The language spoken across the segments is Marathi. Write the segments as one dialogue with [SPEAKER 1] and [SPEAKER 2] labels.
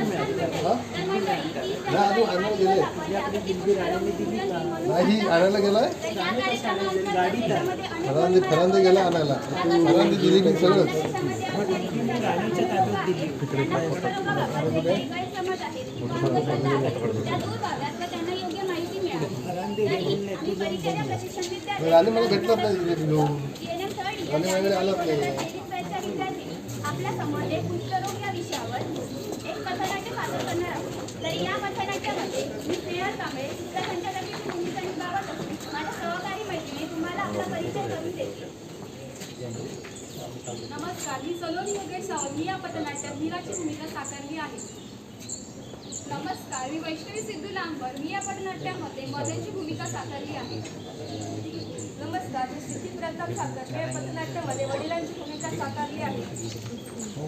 [SPEAKER 1] के?
[SPEAKER 2] नाही आणायला गेले नाही आणायला गेलाय? फरांदे फरांदे गेला आणायला. फरांदे दिली मी सगळं? राणी मला भेटलाच नाही राणी वगैरे आलाच नाही
[SPEAKER 3] आपल्यासमोर एक कुष्ठरोग या विषयावर एक पथनाट्य सादर करणार आहोत तर या पथनाट्यामध्ये मी स्नेहल कांबळे सूत्रसंचालकाची भूमिका निभावत असून माझ्या सहकारी मैत्रिणी तुम्हाला आपला परिचय करून देतील
[SPEAKER 1] नमस्कार मी सलोनी योगेश सावंत. मी या पथनाट्यात मीराची भूमिका साकारली आहे. नमस्कार मी वैष्णवी सिद्धू लांबर मी या पथनाट्यामध्ये मदनची भूमिका साकारली आहे. नमस्कार मी सिद्धी प्रताप साकर मी या पथनाट्यामध्ये वडिलांची भूमिका साकारली आहे.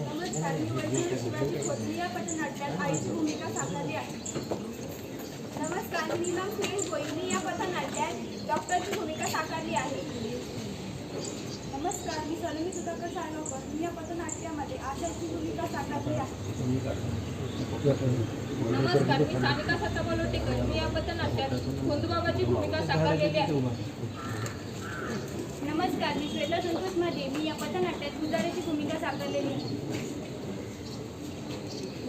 [SPEAKER 1] नमस्कार मी वैष्णवी शिवाजी खोत. मी या पथनाट्यात आईची भूमिका साकारली आहे. नमस्कार मी नीलम सुरेश गोई. मी या पथनाट्यात डॉक्टरची भूमिका साकारली आहे. नमस्कार मी सलोनी सुधाकर साळगावकर. मी या पथनाट्यामध्ये आशाची भूमिका साकारली आहे. नमस्कार मी सानिका सताबलोटेकर मी या पथनाट्यात गोंदूबाबाची भूमिका साकारलेली आहे. नमस्कार मी श्वेता संतोष माझे मी या पथनाट्यात गुजाराची भूमिका साकारलेली आहे.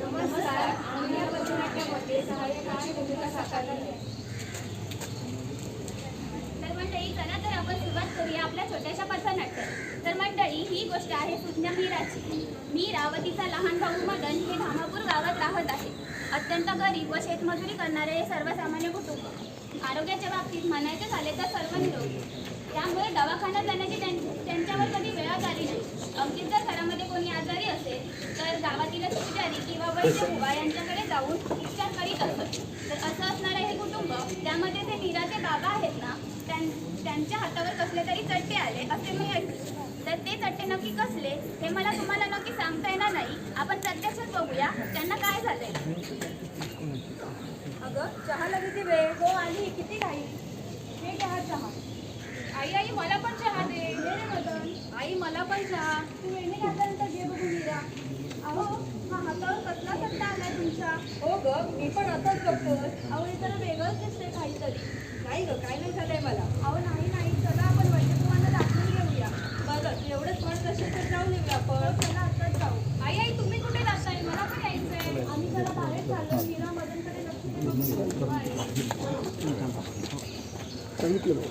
[SPEAKER 1] नमस्कार आम्ही या पथनाट्यामध्ये सहाय्यकाची भूमिका साकारलेली आहे
[SPEAKER 3] तर मंडळी चला तर आपण सुरुवात करूया आपल्या छोट्याशा पथनाट्यात तर मंडळी ही गोष्ट आहे सुज्ञा मीराची. मीरा व तिचा लहान भाऊ मदन हे धामापूर गावात राहत आहे. अत्यंत गरीब व शेतमजुरी करणारे हे सर्वसामान्य कुटुंब. आरोग्याच्या बाबतीत म्हणायचे झाले तर सर्व निरोगी. त्यामुळे दवाखान्यात जाण्याची त्यां- त्यांच्यावर कधी वेळा आली नाही. अगदीच जर घरामध्ये कोणी आजारी असेल तर गावातीलच पुजारी किंवा वैद्य उभा यांच्याकडे जाऊन उपचार करीत असत. तर असं असणारे हे कुटुंब त्यामध्ये ते मीराचे बाबा आहेत ना त्यां- त्यांच्या हातावर कसले तरी चट्टे आले असे मी ऐकले तर ते चट्टे नक्की कसले हे मला तुम्हाला नक्की सांगता येणार नाही. आपण प्रत्यक्षात बघूया त्यांना काय झालंय.
[SPEAKER 1] अगं चहाला किती वेळ? हो आली. किती घाई? हे चहा चहा. आई आई मला पण चहा दे. हे रे मदन. आई मला पण चहा. तू वेणी घातल्यानंतर घे बघू मीरा अहो हा हातावर कसला सट्टा आलाय तुमच्या हो ग मी पण असंच बघतो अहो हे तर वेगळंच दिसतंय काहीतरी. नाही ग काय नाही झालंय मला. अहो नाही नाही चला आपण वैद्य तुम्हाला दाखवून घेऊया बरं एवढंच म्हणत असेल तर जाऊन येऊया आपण चला आताच जाऊ आई आई तुम्ही कुठे जाताय मला पण यायचंय आम्ही जरा बाहेर चाललो मीरा मदनकडे लक्ष दे बघू.
[SPEAKER 2] सांगितलं नाही.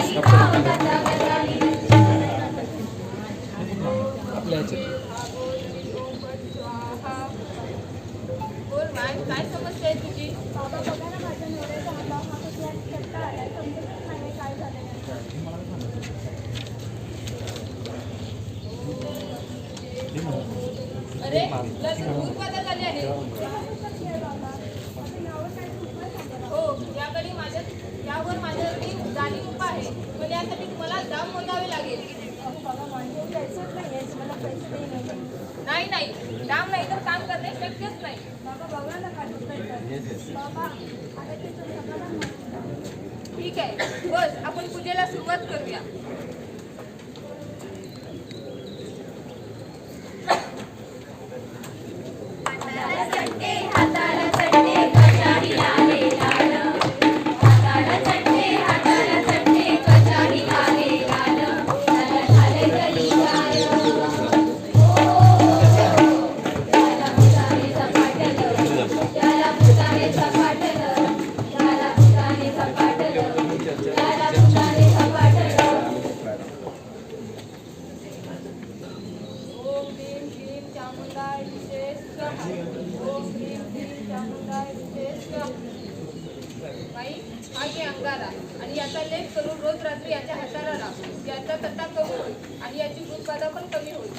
[SPEAKER 1] बोल काय काय समस्या आहे तुझी
[SPEAKER 3] बाबा बघा ना माझ्या नवऱ्याचा हातावर हा कसला चट्टा आलाय समजतच नाही काय झालं
[SPEAKER 1] अरे तुला तर भूत बाधा झाली आहे हो याकडे माझ्या यावर माझ्याकडे जाणीव उपाय आहे पण यासाठी तुम्हाला दाम मोजावे लागेल नाही नाही. दाम नाही तर काम करणे शक्यच नाही. ठीक आहे. बस आपण पूजेला सुरुवात करूया.
[SPEAKER 3] हा घे अंगारा आणि
[SPEAKER 1] याचा लेप करून रोज रात्री याच्या हाताला राहा याचा तट्टा कमी होईल आणि याची उत्पादन पण कमी होईल.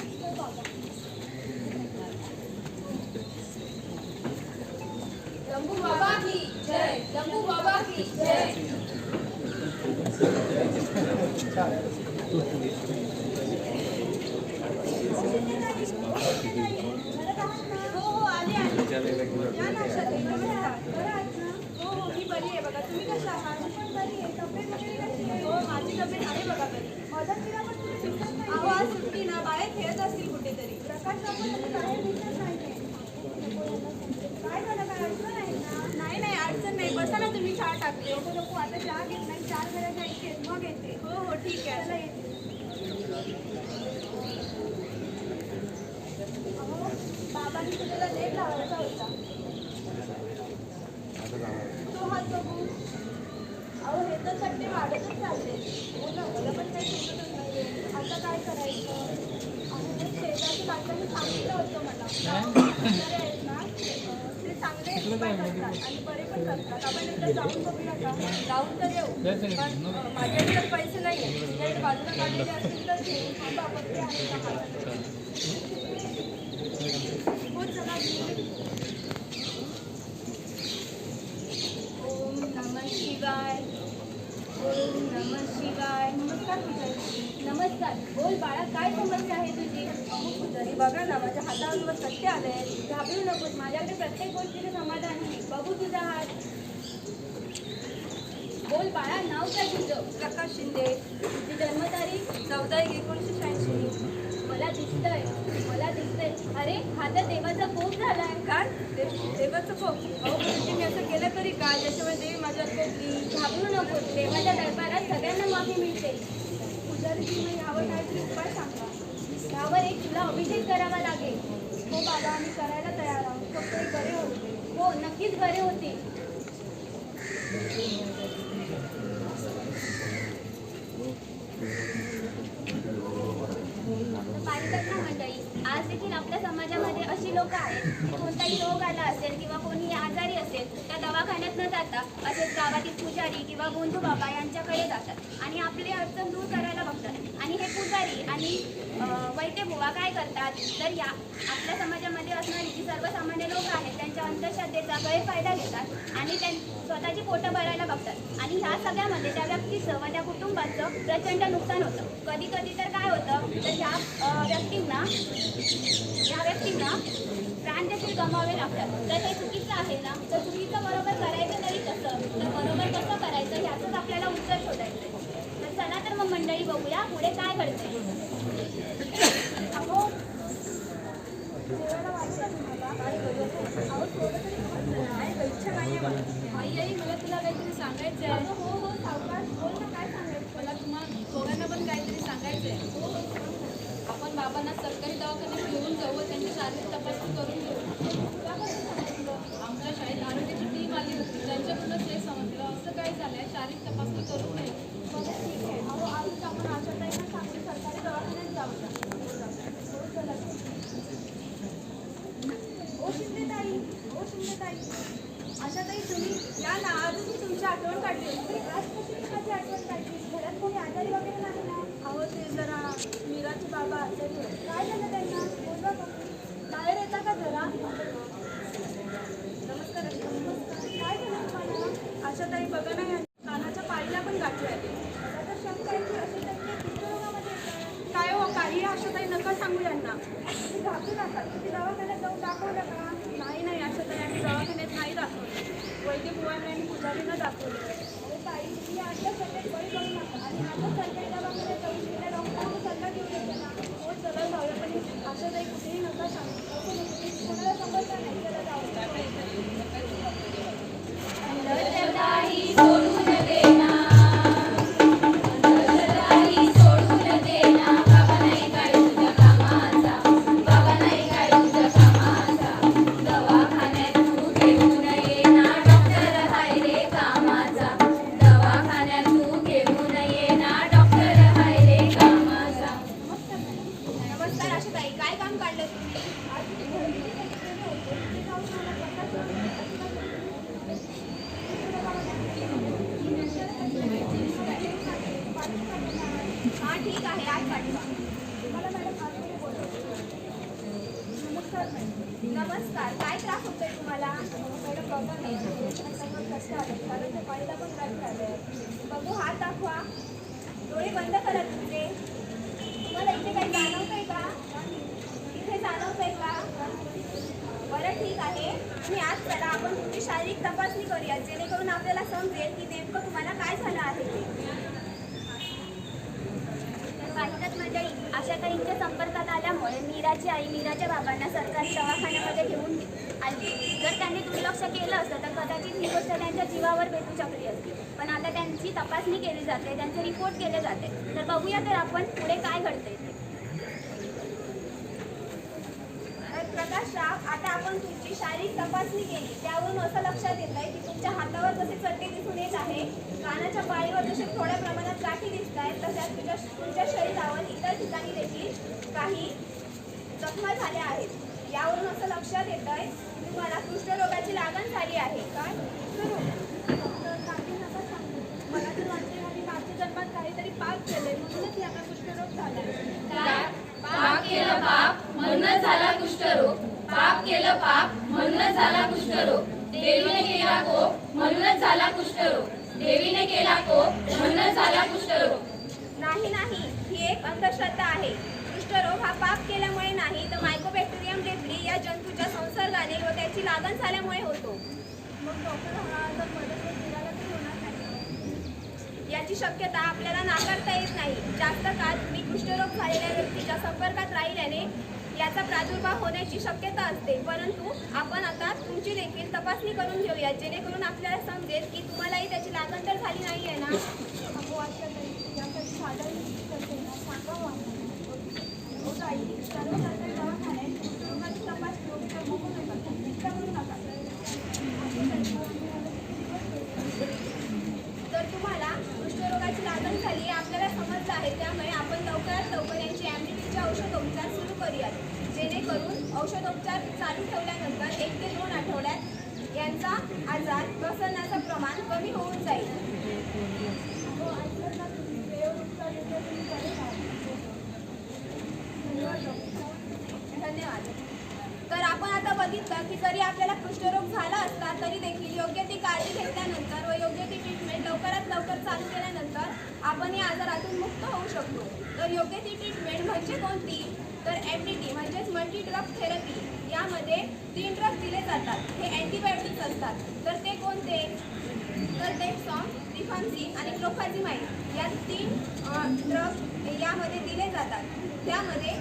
[SPEAKER 1] आणि बरे पण करतात. आपण एकदा जाऊन बघूया का? जाऊन तर येऊ पण माझ्याकडे तर पैसे नाही तुझ्याकडे बाजूला काढलेले असतील तर घेऊ थांबा आपण ते आहे का? हो चला. ओम नमः शिवाय ओम नमः शिवाय. नमस्कार पूजारी नमस्कार. बोल बाळा काय समस्या आहे तुझी? पूजारी बघा ना माझ्या हातावर सत्य आले घाबरू नकोस. माझ्याकडे प्रत्येक गोष्टीचं समाधान आहे. बघू तुझा हात. बोल बाळा नाव काय तुझं? प्रकाश शिंदे. तुझी जन्मतारीख चौदा एक एकोणीसशे शहाऐंशी. मला दिसतंय मला दिसतंय. अरे हा तर देवाचा कोप झालाय. काय? देवाचं कोप अहो म्हणजे मी असं केलं तरी का? ज्याच्यामुळे देवी माझ्यात कोपली घाबरू नको. देवाच्या दरबारात सगळ्यांना माफी मिळते. पुजारीजी मग यावर काहीतरी उपाय सांगा. यावर एक तुला अभिषेक करावा लागेल. हो बाबा आम्ही करायला तयार आहोत. फक्त एक बरे हो नक्कीच बरे होते. पारिकट ना मंडळी आज देखील आपल्या लोक आहेत की कोणताही रोग आला असेल किंवा कोणी आजारी असेल त्या दवाखान्यात न जाता असेच गावातील पुजारी किंवा गोंधू बाबा यांच्याकडे जातात. आणि आपली अडचण दूर करायला बघतात. आणि हे पुजारी आणि वैद्य बुवा काय करतात तर या आपल्या समाजामध्ये असणारी जी सर्वसामान्य लोक आहेत त्यांच्या अंधश्रद्धेचा गैरफायदा घेतात आणि त्यां स्वतःची पोटं भरायला बघतात. आणि ह्या सगळ्यामध्ये त्या व्यक्तीचं व त्या कुटुंबाचं प्रचंड नुकसान होतं. कधी कधी तर काय होतं तर ह्या प्राण देखील गमावे लागतात. तर हे चुकीचं आहे ना? तर चुकीचं बरोबर करायचं तरी कसं? तर बरोबर कसं करायचं? ह्याचंच आपल्याला उत्तर शोधायचं तर चला तर मग मंडळी बघूया पुढे काय घडते अहो. आहे मला आई आई मला तुला काहीतरी सांगायचं आहे हो हो सावकाश बोल ना काय सांगायचं? मला तुम्हाला दोघांना पण काहीतरी सांगायचं आहे हो आपण बाबांना सरकारी दवाखान्यात घेऊन जाऊ व शारीरिक तपासणी करून घेऊ तुला सांगितलं आमच्या शाळेत आरोग्याची टीम आली होती. त्यांच्याकडूनच हे समजलं. असं काय झालंय? शारीरिक तपासणी करून
[SPEAKER 3] दाखवा. डोळे बंद करा तुमचे तुम्हाला इथे काही जाणवतंय का? इथे जाणवतंय का? बरं ठीक आहे. तुम्ही आज चला आपण तुमची शारीरिक तपासणी करूया जेणेकरून आपल्याला समजेल की नेमकं तुम्हाला काय झालं आहे ते. म्हणजे मंडळी आशाताईंच्या संपर्कात आल्यामुळे मीराची आई मीराच्या बाबांना सरकारी दवाखान्यामध्ये घेऊन आली. जर त्यांनी दुर्लक्ष केलं असतं तर कदाचित ही गोष्ट त्यांच्या जीवावर भेटू शकली असती. पण आता त्यांची तपासणी केली जाते त्यांचे रिपोर्ट केले जाते. तर बघूया तर आपण पुढे काय घडते ते. राव आता आपण तुमची शारीरिक तपासणी केली. त्यावरून असं लक्षात येत आहे की तुमच्या हातावर जसे चट्टे दिसून येत आहे कानाच्या पाळीवर जसे थोड्या प्रमाणात काठी दिसत आहेत तसेच तुझ्या तुमच्या शरीरावर इतर ठिकाणी देखील काही जखमा झाल्या आहेत. यावरून असं लक्षात येत आहे की तुम्हाला कुष्ठरोगाची लागण झाली आहे काय
[SPEAKER 1] डॉक्टर काही नका सांगू मला तर वाटते आणि मागच्या जन्मात काहीतरी पाप केले म्हणूनच यांना कुष्ठरोग झाला
[SPEAKER 2] पाप केलं पाप म्हणूनच झाला कुष्ठरोग पाप केलं पाप म्हणूनच झाला कुष्ठरोग देवीने केला कोप म्हणूनच झाला कुष्ठरोग देवीने केला कोप म्हणूनच झाला कुष्ठरोग
[SPEAKER 3] नाही नाही ही एक अंधश्रद्धा आहे कुष्ठरोग हा पाप केल्यामुळे नाही तर मायकोबॅक्टेरियम डेब्री या जंतूच्या संसर्गाने व त्याची लागण झाल्यामुळे होतो
[SPEAKER 1] मग डॉक्टर हा जर मदत मिळाला तर होणार
[SPEAKER 3] होण्याची शक्यता आपल्याला नाकारता येत नाही. जास्त काळ तुम्ही कुष्ठरोग झालेल्या व्यक्तीच्या संपर्कात राहिल्याने याचा प्रादुर्भाव होण्याची शक्यता असते. परंतु आपण आता तुमची देखील तपासणी करून घेऊया. जेणेकरून आपल्याला समजेल की तुम्हालाही त्याची लागण तर झाली नाही आहे ना
[SPEAKER 1] अहो आजच्या नाही यासाठी साधारण करते ना सांगावं आम्हाला. हो ताई सर्व सरकारी दवाखान्यात रोगाची तपासणी होते तर बघू नका चिंता करू नका
[SPEAKER 3] तर तुम्हाला कुष्ठरोगाची लागण झाली हे आपल्याला समजलं आहे त्यामुळे आपण लवकरात लवकर यांची ॲम्बिटीचे औषधोपचार सुरू करूयात जेणेकरून औषधोपचार चालू ठेवल्यानंतर एक ते दोन आठवड्यात यांचा आजार प्रसरण्याचं प्रमाण कमी होऊन जाईल
[SPEAKER 1] हो ऐकलं ना तुम्ही वेळेवर उपचार योग्य तुम्ही करेल ना. धन्यवाद डॉक्टर
[SPEAKER 3] धन्यवाद तर आपण आता बघितलं की जरी आपल्याला कुष्ठरोग झाला असला तरी देखील योग्य ती काळजी घेतल्यानंतर व योग्य ती ट्रीटमेंट लवकरात लवकर चालू केल्यानंतर आपण या आजारातून मुक्त होऊ शकतो. तर योग्य ती ट्रीटमेंट म्हणजे कोणती? तर एम डी टी म्हणजेच मल्टी ड्रग थेरपी यामध्ये तीन ड्रग दिले जातात. हे अँटीबायोटिक्स असतात. तर ते कोणते? तर डेक्सॉन रिफॉन्सी आणि क्लोफाझिमाईड या तीन ड्रग यामध्ये दिले जातात. त्यामध्ये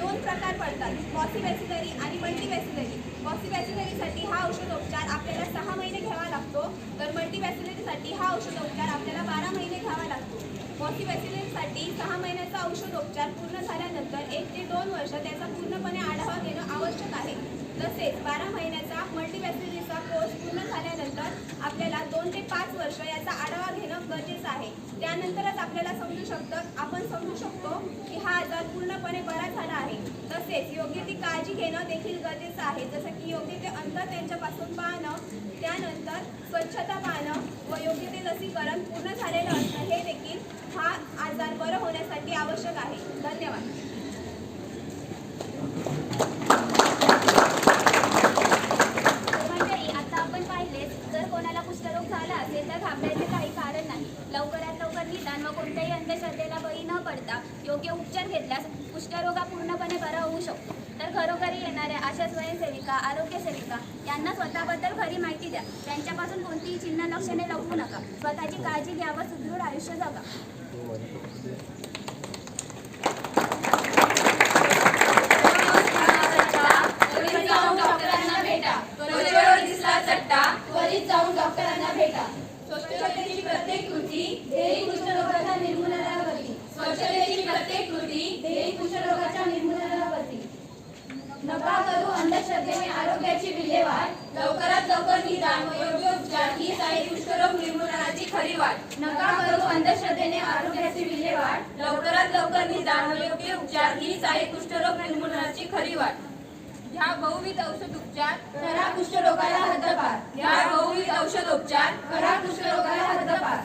[SPEAKER 3] दोन प्रकार पडतात. पॉसिबॅसिलरी आणि मल्टीबॅसिलरी पॉसिबॅसिलरीसाठी हा औषधोपचार आपल्याला सहा महिने घ्यावा लागतो. तर मल्टीबॅसिलरीसाठी हा औषधोपचार आपल्याला बारा महिने घ्यावा लागतो. पॉसिबॅसिलरीसाठी सहा महिन्याचा औषधोपचार पूर्ण झाल्यानंतर एक ते दोन वर्ष त्याचा पूर्णपणे आढावा घेणं आवश्यक आहे. तसेच बारा महिन्याचा मल्टीबॅसिलरीचा कोर्स पूर्ण झाल्यानंतर आपल्याला पाच वर्ष याचा आढावा घेणं गरजेचं आहे. त्यानंतरच आपल्याला समजू शकतं आपण समजू शकतो की हा आजार पूर्णपणे बरा झाला आहे. तसेच योग्य ती काळजी घेणं देखील गरजेचं आहे. जसं की योग्य ते अंतर त्यांच्यापासून पाहणं त्यानंतर स्वच्छता पाहणं व योग्य ते लसीकरण पूर्ण झालेलं असणं हे देखील हा आजार बरं होण्यासाठी आवश्यक आहे. धन्यवाद मंडळी आता आपण पाहिलेच जर कोणाला कुष्ठरोग झाला असेल तर घाबरायचे काही कारण नाही लवकरात लवकर निदान व कोणत्याही अंधश्रद्धेला बळी न पडता योग्य उपचार घेतल्यास कुष्ठरोग हा पूर्णपणे बरा होऊ शकतो. तर घरोघरी येणाऱ्या आशा स्वयंसेविका आरोग्य सेविका यांना स्वतःबद्दल खरी माहिती द्या. त्यांच्यापासून कोणतीही चिन्ह लक्षणे लपवू नका. स्वतःची काळजी घ्या व सुदृढ आयुष्य जगा
[SPEAKER 2] त्वरित जाऊन डॉक्टरांना भेटा त्वचेवर दिसला चट्टा त्वरित जाऊन डॉक्टरांना भेटा स्वच्छतेची प्रत्येक कृती ध्येय कुष्ठरोगाच्या निर्मूलनावरती स्वच्छतेची प्रत्येक कृती ध्येय कुष्ठरोगाच्या निर्मूलनावरती नका करू अंधश्रद्धेने आरोग्याची विल्हेवाट लवकरात लवकर निदान व योग्य उपचार हीच आहे कुष्ठरोग निर्मूलनाची खरी वाट. नका करू अंधश्रद्धेने आरोग्याची विल्हेवाट लवकरात लवकर निदान व योग्य उपचार हीच आहे कुष्ठरोग निर्मूलनाची खरी वाट.
[SPEAKER 4] ह्या बहुविध औषध उपचार
[SPEAKER 2] करा कुष्ठरोगाला हद्दपार.
[SPEAKER 4] ह्या बहुविध औषध उपचार
[SPEAKER 2] करा कुष्ठरोगाला हद्दपार.